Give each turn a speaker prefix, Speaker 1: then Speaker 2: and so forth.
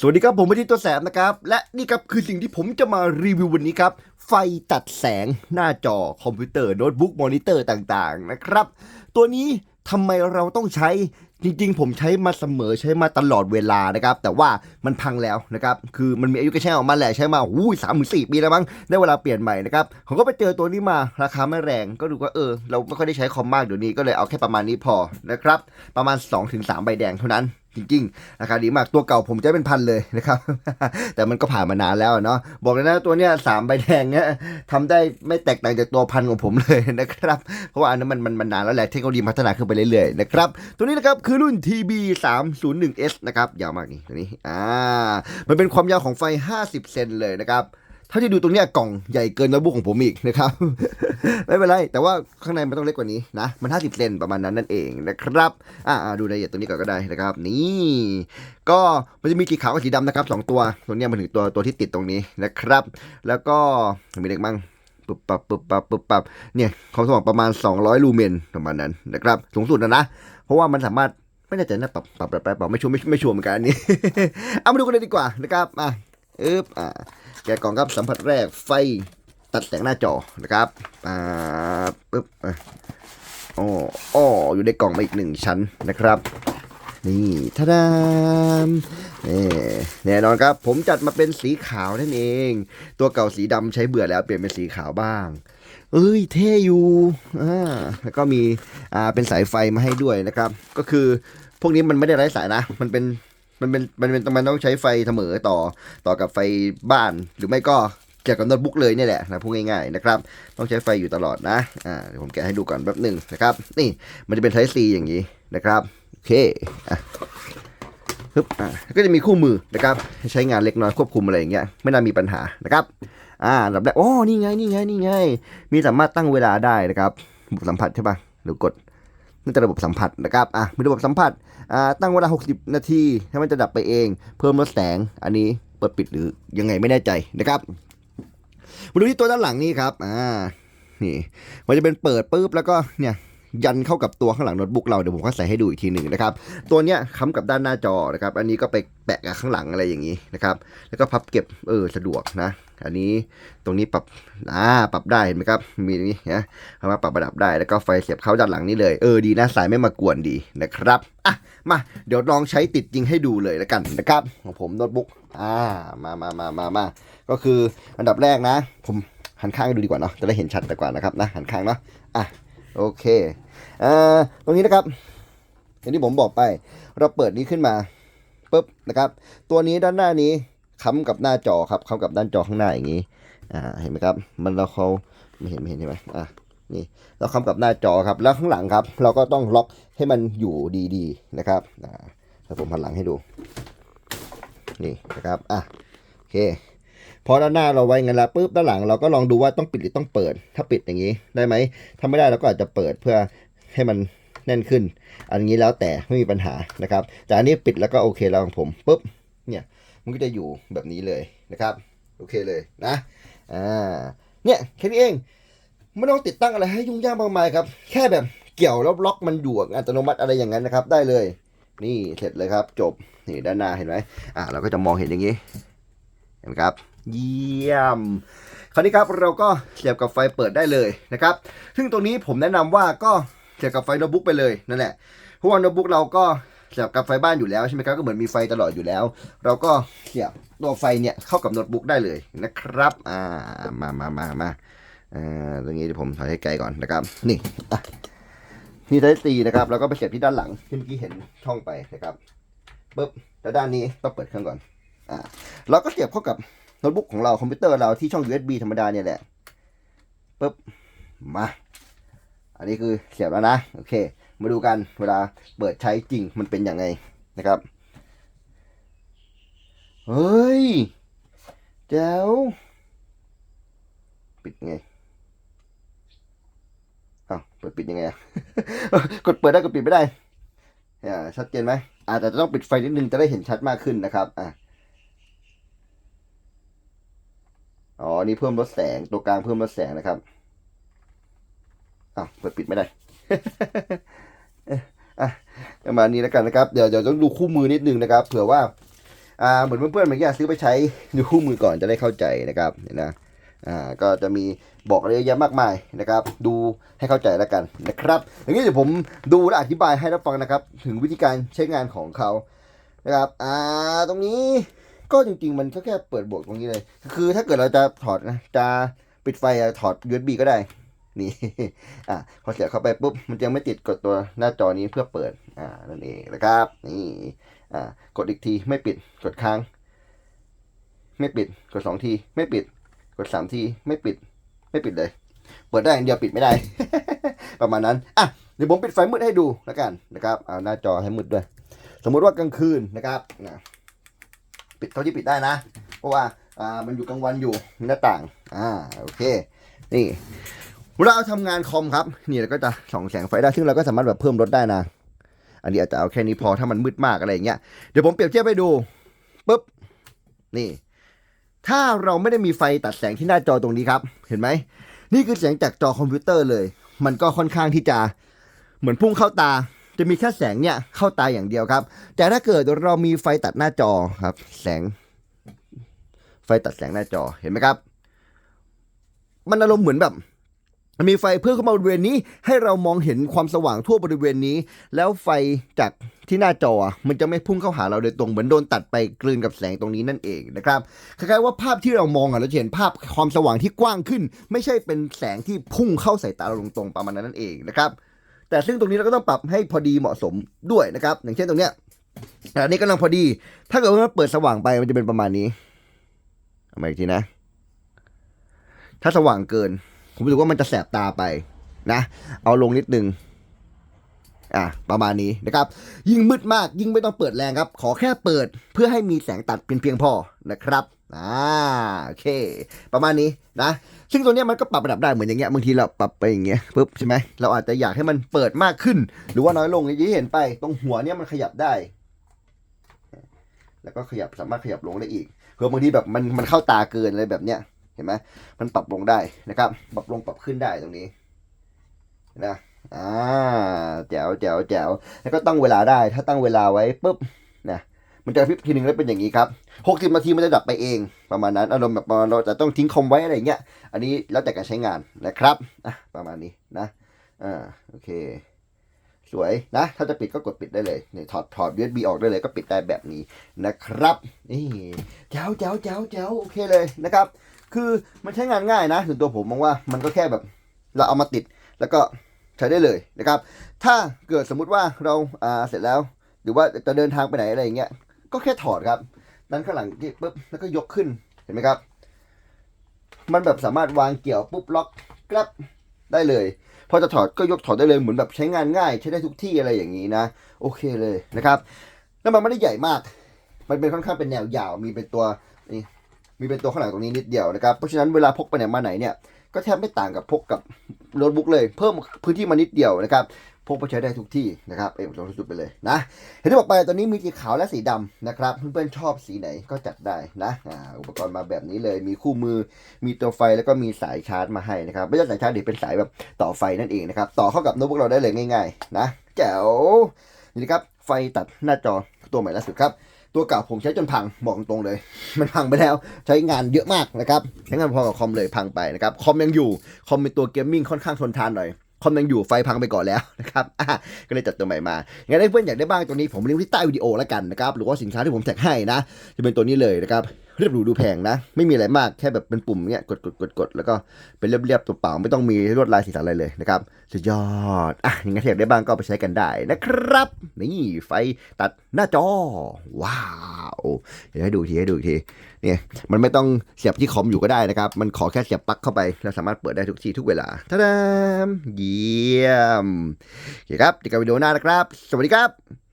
Speaker 1: สวัสดีครับผมมาที่ตัวแสบนะครับ และนี่ครับคือสิ่งที่ผมจะมารีวิววันนี้ครับ ไฟตัดแสงหน้าจอคอมพิวเตอร์โน้ตบุ๊กมอนิเตอร์ต่างๆนะครับ ตัวนี้ทำไมเราต้องใช้จริงๆ ผมใช้มาเสมอใช้มาตลอดเวลานะครับ แต่ว่ามันพังแล้วนะครับ คือมันมีอายุการใช้ของมันแหละใช้มาอู้สามหรือสี่ปีแล้วมั้งได้เวลาเปลี่ยนใหม่นะครับ ผมก็ไปเจอตัวนี้มาราคาไม่แรงก็ดูว่าเออ เราไม่ค่อยได้ใช้คอมมากเดี๋ยวนี้ก็เลยเอาแค่ประมาณนี้พอนะครับ ประมาณ 2-3 ใบแดงเท่านั้นจริงๆ ราคาดีมาก ตัวเก่าผมจะเป็นพันเลยนะครับ แต่มันก็ผ่านมานานแล้วเนาะ บอกเลยนะตัวเนี้ยสามใบแดงเนี้ยทำได้ไม่แตกต่างจากตัวพันของผมเลยนะครับ เพราะว่าอันนั้นมันมันมันนานแล้วแหละ เทคโนโลยีพัฒนาขึ้นไปเรื่อยๆนะครับ ตัวนี้นะครับคือรุ่น TB 3 0 1 S นะครับ ยาวมากนี่ตัวนี้ อ่า มันเป็นความยาวของไฟ 50 เซนเลยนะครับ เท่าที่ดูตรงเนี้ยกล่องใหญ่เกินโน้ตบุ๊กของผมอีกนะครับ ไม่เป็นไร แต่ว่าข้างในมันต้องเล็กกว่านี้นะ มัน 50เซนประมาณนั้นนั่นเองนะครับ อ่าดูรายละเอียดตัวนี้ก่อนก็ได้นะครับ นี่ ก็มันจะมีสีขาวกับสีดำนะครับสองตัวตัวเนี้ยมันถึงตัวตัวที่ติดตรงนี้นะครับ แล้วก็มีเด็กมั่งปุบปับปุบปับปุบปับเนี่ยความสว่างประมาณ 200 ลูเมนประมาณนั้นนะครับสูงสุดนะนะ เพราะว่ามันสามารถไม่แน่ใจนะปรับปรับปรับปรับปรับไม่ชัวร์ไม่ไม่ชัวร์เหมือนกันอันนี้ เอามาดูกันเลยดีกว่านะครับอะ อึ๊บอ่าแกะกล่องครับสัมผัสแรกไฟตัดแสงหน้าจอนะครับอ่าปึ๊บอ๋ออ้ออยู่ในกล่องมาอีกหนึ่งชั้นนะครับ นี่ทะดามนี่แน่นอนครับ ผมจัดมาเป็นสีขาวนั่นเอง ตัวเก่าสีดำใช้เบื่อแล้วเปลี่ยนเป็นสีขาวบ้างเอ้ยเท่อยู่อ่าแล้วก็มีอ่าเป็นสายไฟมาให้ด้วยนะครับ ก็คือพวกนี้มันไม่ได้ไร้สายนะ มันเป็น มันเป็นมันเป็นมันต้องใช้ไฟเสมอต่อต่อกับไฟบ้านหรือไม่ก็เกี่ยวกับโน้ตบุ๊กเลยเนี่ยแหละนะพูดง่ายๆนะครับต้องใช้ไฟอยู่ตลอดนะอ่าเดี๋ยวผมแกะให้ดูก่อนแป๊บหนึ่งนะครับ นี่มันจะเป็น Type C อย่างนี้นะครับโอเคอะปึ๊บอะก็จะมีคู่มือนะครับใช้งานเล็กน้อยควบคุมอะไรอย่างเงี้ยไม่น่ามีปัญหานะครับอ่าลำดับแรกโอ้นี่ไงนี่ไงนี่ไง มีสามารถตั้งเวลาได้นะครับระบบสัมผัสใช่ปะหรือกด นี่จะระบบสัมผัสนะครับอะมีระบบสัมผัสอ่าตั้งเวลา 60 นาทีให้มันจะดับไปเอง เพิ่มลดแสงอันนี้เปิดปิดหรือยังไงไม่แน่ใจนะครับมาดูที่ตัวด้านหลังนี่ครับอ่านี่มันจะเป็นเปิดปุ๊บแล้วก็เนี่ย ยันเข้ากับตัวข้างหลังโน้ตบุ๊กเราเดี๋ยวผมก็ใส่ให้ดูอีกทีหนึ่งนะครับตัวเนี้ยค้ำกับด้านหน้าจอนะครับ อันนี้ก็ไปแปะกับข้างหลังอะไรอย่างนี้นะครับ แล้วก็พับเก็บเออสะดวกนะ อันนี้ตรงนี้ปรับอ่าปรับได้เห็นไหมครับมีตรงนี้นะสามารถปรับระดับได้แล้วก็ไฟเสียบเข้าด้านหลังนี่เลยเออดีนะสายไม่มากวนดีนะครับอะมาเดี๋ยวลองใช้ติดจริงให้ดูเลยแล้วกันนะครับ ของผมโน้ตบุ๊กอ่ามามามามามาก็คืออันดับแรกนะ ผมหันข้างให้ดูดีกว่าเนาะจะได้เห็นชัดแต่กว่านะครับนะหันข้างเนาะอะ โอเคอ่าตรงนี้นะครับ อย่างที่ผมบอกไป เราเปิดนี้ขึ้นมาปุ๊บนะครับ ตัวนี้ด้านหน้านี้ค้ำกับหน้าจอครับค้ำกับด้านจอข้างหน้าอย่างนี้อ่าเห็นไหมครับ มันเราเขาไม่เห็นไม่เห็นใช่ไหมอะนี่เราค้ำกับหน้าจอครับ แล้วข้างหลังครับ เราก็ต้องล็อกให้มันอยู่ดีๆนะครับอ่าแล้วผมหันหลังให้ดูนี่นะครับอะโอเค พอด้านหน้าเราไว้งั้นแล้วปุ๊บด้านหลังเราก็ลองดูว่าต้องปิดหรือต้องเปิด ถ้าปิดอย่างนี้ได้ไหมถ้าไม่ได้เราก็อาจจะเปิดเพื่อให้มันแน่นขึ้น อันนี้แล้วแต่ไม่มีปัญหานะครับ แต่อันนี้ปิดแล้วก็โอเคแล้วของผมปุ๊บเนี่ยมันก็จะอยู่แบบนี้เลยนะครับ โอเคเลยนะอ่าเนี่ยแค่นี้เองไม่ต้องติดตั้งอะไรให้ยุ่งยากมากมายครับ แค่แบบเกี่ยวแล้วล็อกมันอยู่อัตโนมัติอะไรอย่างนั้นนะครับ ได้เลย นี่เสร็จเลยครับ จบนี่ด้านหน้าเห็นไหมอ่าเราก็จะมองเห็นอย่างนี้เห็นไหมครับ เยี่ยม คราวนี้ครับเราก็เสียบกับไฟเปิดได้เลยนะครับ ซึ่งตรงนี้ผมแนะนำว่าก็เสียบกับไฟโน้ตบุ๊กไปเลยนั่นแหละเพราะว่าโน้ตบุ๊กเราก็เสียบกับไฟบ้านอยู่แล้วใช่ไหมครับก็เหมือนมีไฟตลอดอยู่แล้ว เราก็เสียบตัวไฟเนี่ยเข้ากับโน้ตบุ๊กได้เลยนะครับอ่ามามามามาอ่าตรงนี้เดี๋ยวผมถอยให้ไกลก่อนนะครับ นี่นี่ไทซีนะครับแล้วก็ไปเสียบที่ด้านหลังที่เมื่อกี้เห็นช่องไปนะครับปึ๊บแล้วด้านนี้ต้องเปิดเครื่องก่อนอ่าเราก็เสียบเข้ากับ โน้ตบุ๊กของเราคอมพิวเตอร์เราที่ช่อง USB ธรรมดาเนี่ยแหละปึ๊บมา อันนี้คือเสียบแล้วนะ โอเค มาดูกันเวลาเปิดใช้จริงมันเป็นยังไงนะครับเฮ้ยแจ๋วปิดไงอ้าวเปิดปิดยังไงอะกดเปิดได้กดปิดไม่ได้อ่าชัดเจนไหมอาจจะต้องปิดไฟนิดนึงจะได้เห็นชัดมากขึ้นนะครับอะ อ๋อนี่เพิ่มลดแสงตัวกลางเพิ่มลดแสงนะครับอ้าวเปิดปิดไม่ได้อะประมาณนี้แล้วกันนะครับ เดี๋ยวเดี๋ยวต้องดูคู่มือนิดนึงนะครับ เผื่อว่าอ่าเหมือนเพื่อนๆเมื่อกี้ซื้อไปใช้ดูคู่มือก่อนจะได้เข้าใจนะครับเห็นนะอ่าก็จะมีบอกอะไรเยอะแยะมากมายนะครับ ดูให้เข้าใจแล้วกันนะครับอย่างนี้เดี๋ยวผมดูและอธิบายให้รับฟังนะครับ ถึงวิธีการใช้งานของเขานะครับ อ่าตรงนี้ ก็จริง ๆ มันก็แค่เปิดบวกตรงนี้เลย คือถ้าเกิดเราจะถอดนะ จะปิดไฟอะถอด USB ก็ได้ นี่ อ่าพอเสียบเข้าไปปุ๊บ มันจะไม่ติดกดตัวหน้าจอนี้เพื่อเปิด อ่า นั่นเองนะครับ นี่ อ่า กดอีกทีไม่ปิด กดค้าง ไม่ปิด กดสองที ไม่ปิด กดสามที ไม่ปิด ไม่ปิดเลย เปิดได้อย่างเดียวปิดไม่ได้ ประมาณนั้น อะ เดี๋ยวผมปิดไฟมืดให้ดูแล้วกันนะครับ เอาหน้าจอให้มืดด้วย สมมุติว่ากลางคืนนะครับนะ ปิดเท่าที่ปิดได้นะ เพราะว่าอ่ามันอยู่กลางวันอยู่หน้าต่างอ่าโอเค นี่เวลาเราทำงานคอมครับ นี่เราก็จะส่องแสงไฟได้ซึ่งเราก็สามารถแบบเพิ่มลดได้นะ อันนี้อาจจะเอาแค่นี้พอถ้ามันมืดมากอะไรอย่างเงี้ยเดี๋ยวผมเปรียบเทียบให้ดูปุ๊บนี่ ถ้าเราไม่ได้มีไฟตัดแสงที่หน้าจอตรงนี้ครับ เห็นไหมนี่คือแสงจากจอคอมพิวเตอร์เลย มันก็ค่อนข้างที่จะเหมือนพุ่งเข้าตา จะมีแค่แสงเนี่ยเข้าตาอย่างเดียวครับ แต่ถ้าเกิดเรามีไฟตัดหน้าจอครับ แสง ไฟตัดแสงหน้าจอเห็นไหมครับ มันอารมณ์เหมือนแบบมีไฟเพิ่มเข้ามาบริเวณนี้ให้เรามองเห็นความสว่างทั่วบริเวณนี้ แล้วไฟจากที่หน้าจอมันจะไม่พุ่งเข้าหาเราโดยตรงเหมือนโดนตัดไปกลืนกับแสงตรงนี้นั่นเองนะครับคล้ายๆว่าภาพที่เรามองอะเราจะเห็นภาพความสว่างที่กว้างขึ้น ไม่ใช่เป็นแสงที่พุ่งเข้าใส่ตาเราตรงๆประมาณนั้นนั่นเองนะครับ แต่ซึ่งตรงนี้เราก็ต้องปรับให้พอดีเหมาะสมด้วยนะครับ อย่างเช่นตรงเนี้ยอันนี้กำลังพอดี ถ้าเกิดว่ามันเปิดสว่างไปมันจะเป็นประมาณนี้เอามาอีกทีนะ ถ้าสว่างเกิน ผมรู้สึกว่ามันจะแสบตาไปนะ เอาลงนิดนึงอะประมาณนี้นะครับ ยิ่งมืดมากยิ่งไม่ต้องเปิดแรงครับ ขอแค่เปิดเพื่อให้มีแสงตัดเพียงเพียงพอนะครับ อ่าโอเค ประมาณนี้นะ ซึ่งตัวเนี้ยมันก็ปรับระดับได้เหมือนอย่างเงี้ยบางทีเราปรับไปอย่างเงี้ยปุ๊บใช่ไหมเราอาจจะอยากให้มันเปิดมากขึ้น หรือว่าน้อยลงอย่างที่เห็นไปตรงหัวเนี้ยมันขยับได้ แล้วก็ขยับสามารถขยับลงได้อีกเผื่อบางทีแบบมันมันเข้าตาเกินอะไรแบบเนี้ยเห็นไหมมันปรับลงได้นะครับปรับลงปรับขึ้นได้ตรงนี้นะอ่าแจ๋วแจ๋วแจ๋วแล้วก็ตั้งเวลาได้ ถ้าตั้งเวลาไว้ปุ๊บนะ มันจะพิบทีหนึ่งแล้วเป็นอย่างนี้ครับหกสิบนาทีมันจะดับไปเองประมาณนั้นอารมณ์แบบเราจะต้องทิ้งคอมไว้อะไรเงี้ย อันนี้แล้วแต่การใช้งานนะครับอะประมาณนี้นะอ่าโอเค สวยนะ ถ้าจะปิดก็กดปิดได้เลยเนี่ยถอดถอด USB ออกได้เลยก็ปิดได้แบบนี้นะครับนี่แจ๋วแจ๋วแจ๋วแจ๋วโอเคเลยนะครับ คือมันใช้งานง่ายนะส่วนตัวผมมองว่ามันก็แค่แบบเราเอามาติดแล้วก็ใช้ได้เลยนะครับ ถ้าเกิดสมมุติว่าเราอ่าเสร็จแล้ว หรือว่าจะเดินทางไปไหนอะไรอย่างเงี้ย ก็แค่ถอดครับ ดันข้างหลังนี่ปุ๊บแล้วก็ยกขึ้นเห็นไหมครับ มันแบบสามารถวางเกี่ยวปุ๊บล็อกกลับได้เลยพอจะถอดก็ยกถอดได้เลยเหมือนแบบใช้งานง่าย ใช้ได้ทุกที่อะไรอย่างนี้นะ โอเคเลยนะครับแล้วมันไม่ได้ใหญ่มาก มันเป็นค่อนข้างเป็นแนวยาวมีเป็นตัวนี่มีเป็นตัวข้างหลังตรงนี้นิดเดียวนะครับเพราะฉะนั้นเวลาพกไปไหนมาไหนเนี่ยก็แทบไม่ต่างกับพกกับโน้ตบุ๊กเลย เพิ่มพื้นที่มานิดเดียวนะครับ พกไปใช้ได้ทุกที่นะครับเอ็มลองสุดๆไปเลยนะเห็นที่บอกไปตอนนี้มีสีขาวและสีดำนะครับเพื่อนๆชอบสีไหนก็จัดได้นะอ,อุปกรณ์มาแบบนี้เลย มีคู่มือมีตัวไฟแล้วก็มีสายชาร์จมาให้นะครับไม่ใช่สายชาร์จเดี๋ยวเป็นสายแบบต่อไฟนั่นเองนะครับต่อเข้ากับโน้ตบุ๊กเราได้เลยง่าย ๆ นะแจ๋วนี่ครับไฟตัดหน้าจอตัวใหม่ล่าสุดครับตัวเก่าผมใช้จนพังบอกตรงๆเลย มันพังไปแล้วใช้งานเยอะมากนะครับใช้งานพอกับคอมเลยพังไปนะครับคอมยังอยู่คอมเป็นตัวเกมมิ่งค่อนข้างทนทานหน่อย คอมยังอยู่ไฟพังไปก่อนแล้วนะครับก็เลยจัดตัวใหม่มา งั้นถ้าเพื่อนอยากได้บ้างตัวนี้ผมลิงก์ที่ใต้วิดีโอแล้วกันนะครับ หรือว่าสินค้าที่ผมแท็กให้นะ จะเป็นตัวนี้เลยนะครับ เรียบหรูดูแพงนะ ไม่มีอะไรมากแค่แบบเป็นปุ่มเนี้ยกดกดกดกดแล้วก็เป็นเรียบๆตัวเปล่าไม่ต้องมีลวดลายสีสันอะไรเลยนะครับสุดยอดอะยังไงถ้าอยากได้บ้างก็ไปใช้กันได้นะครับ นี่ไฟตัดหน้าจอ ว้าวเดี๋ยวให้ดูทีให้ดูอีกทีเนี่ยมันไม่ต้องเสียบที่คอมอยู่ก็ได้นะครับ มันขอแค่เสียบปลั๊กเข้าไปเราสามารถเปิดได้ทุกที่ทุกเวลาท่าดามเยี่ยมโอเคครับเจอกันวิดีโอหน้านะครับ สวัสดีครับ